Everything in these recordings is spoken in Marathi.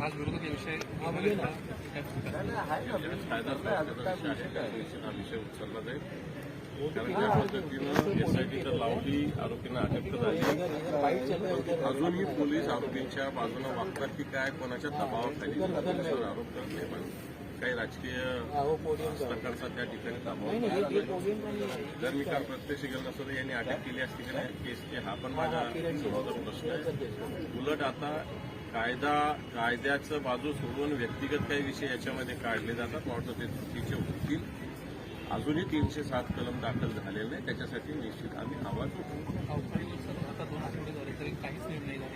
आज विरोधक हा विषय उचलला जाईल कारण ज्या पद्धतीनं लावली आरोपींना अटक झाली अजूनही पोलीस आरोपींच्या बाजूला वागतात की काय? कोणाच्या दबावाखाली? आरोप करत नाही? पण काही राजकीय हस्तकांचा त्या ठिकाणी दबाव जर मी काल प्रत्यक्ष गेलो नसतो तर यांनी अटक केली असती की नाही? केसचे हा पण माझ्या समोरचा प्रश्न आहे उलट आता कायदा कायद्याचं बाजू सोडून व्यक्तिगत काही विषय याच्यामध्ये काढले जातात. वाटतं ते चुकीचे होतील. अजूनही तीनशे सात कलम दाखल झालेले नाही. त्याच्यासाठी निश्चित आम्ही आवाज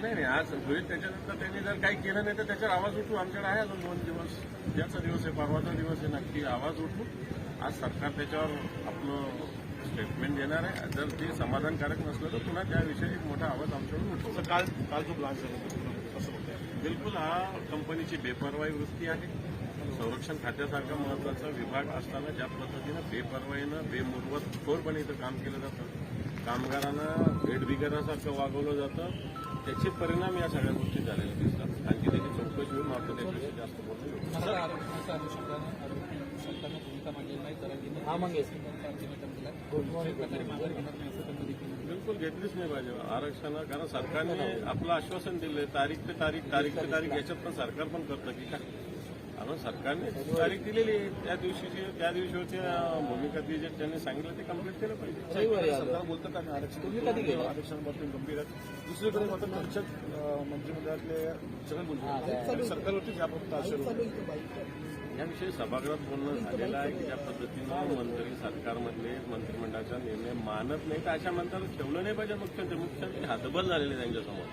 नाही नाही आज होईल त्याच्यानंतर त्यांनी जर काही केलं नाही तर त्याच्यावर आवाज उठवू आमच्याकडे आहे अजून दोन दिवस. ज्याचा दिवस आहे परवाचा दिवस आहे नक्की आवाज उठवू आज सरकार त्याच्यावर आपलं स्टेटमेंट देणार आहे. जर ते समाधानकारक नसलं तर पुन्हा त्याविषयी एक मोठा आवाज आमच्याकडून उठवू काल काल जो ब्लास्ट झाला बिलकुल हा कंपनीची बेपरवाई वृत्ती आहे. संरक्षण खात्यासारखा महत्त्वाचा विभाग असताना ज्या पद्धतीनं बेपरवाईनं बेमुरवत खोरपणे इथं काम केलं जातं. कामगारांना भेटबिगारासारखं वागवलं जातं. त्याचे परिणाम या सगळ्या गोष्टी झालेल्या दिसतात. आणखी त्याची चौकशी होऊन मात्र त्याच्याविषयी जास्त बोलणं हा दिला. बिलकुल घेतलीच नाही पाहिजे. आरक्षण कारण सरकारने आपलं आश्वासन दिलंय तारीख ते तारीख तारीख ते तारीख याच्यात पण सरकार पण करतं की काय? कारण सरकारने तारीख दिलेली आहे. त्या दिवशीची त्या दिवशी भूमिका ती जे त्यांनी सांगितलं ते कंप्लीट केलं पाहिजे. सरकार बोलतं का? आरक्षण आरक्षणाबाबतीत गंभीर आहे. दुसरीकडे मात्र अं, मंत्रिमंडळातले सगळे बोलतो सरकारवरतीच याबाबत आश्चर्य याविषयी सभागृहात बोलणं झालेलं आहे की ज्या पद्धतीनं मंत्री सरकारमधले मंत्रिमंडळाचा निर्णय मानत नाही तर अशा मंत्र्याला ठेवलं नाही पाहिजे मुख्यमंत्री. मुख्यमंत्री हातबल झालेले त्यांच्यासमोर.